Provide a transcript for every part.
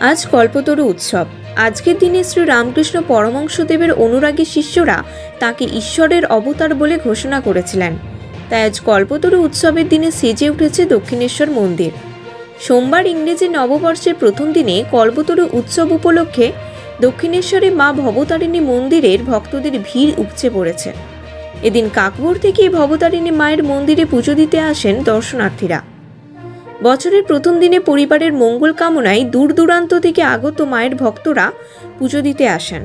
আজ কল্পতরু উৎসব। আজকের দিনে শ্রী রামকৃষ্ণ পরমংশদেবের অনুরাগী শিষ্যরা তাকে ঈশ্বরের অবতার বলে ঘোষণা করেছিলেন। তাই আজ কল্পতরু উৎসবের দিনে সেজে উঠেছে দক্ষিণেশ্বর মন্দির। সোমবার ইংরেজি নববর্ষের প্রথম দিনে কল্পতরু উৎসব উপলক্ষে দক্ষিণেশ্বরে মা ভবতারিণী মন্দিরের ভক্তদের ভিড় উপচে পড়েছে। এদিন কাকবর থেকে ভবতারিণী মায়ের মন্দিরে পুজো দিতে আসেন দর্শনার্থীরা। বছরের প্রথম দিনে পরিবারের মঙ্গল কামনায় দূর দূরান্ত থেকে আগত মায়ের ভক্তরা পুজো দিতে আসেন।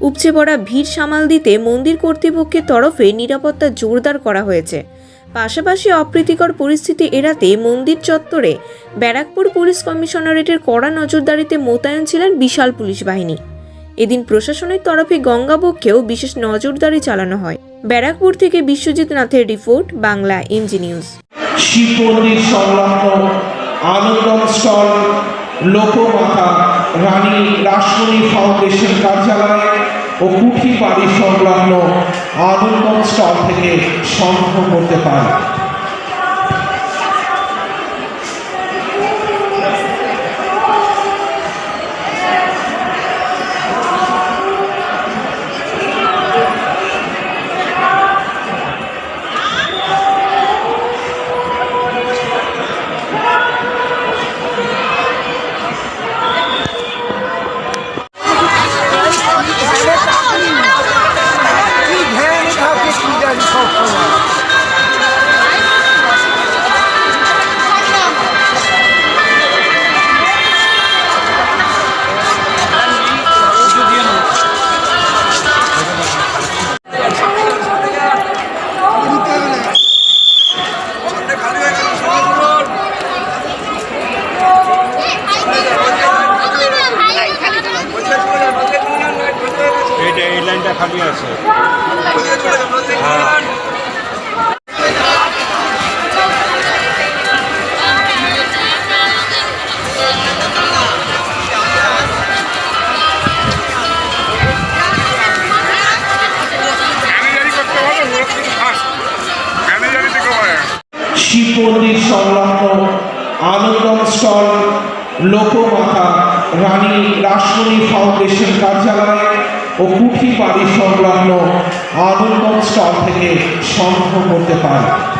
উপচে পড়া ভিড় সামাল দিতে মন্দির কর্তৃপক্ষের তরফে নিরাপত্তা জোরদার করা হয়েছে। পাশাপাশি অপ্রীতিকর পরিস্থিতি এড়াতে মন্দির চত্বরে ব্যারাকপুর পুলিশ কমিশনারেটের কড়া নজরদারিতে মোতায়েন ছিলেন বিশাল পুলিশ বাহিনী। এদিন প্রশাসনের তরফে গঙ্গাবক্ষেও বিশেষ নজরদারি চালানো হয়। ব্যারাকপুর থেকে বিশ্বজিৎ নাথের report, Bangla, M G news. Anandam stall Lokmata Rani Rashmoni foundation কার্যালয় ও কুঠি বাড়ি সংলগ্ন আনন্দম স্টল থেকে সংগ্রহ করতে পারে এই লাইনটা খালি আছে। হয় শিব মন্দির সংলগ্ন আনন্দম স্টল, লোকমাতা রানী রাসমণি ফাউন্ডেশন কার্যালয় ও কুঠি বাড়ি সংলগ্ন আনন্দম স্টল থেকে সংগ্রহ করতে পারে।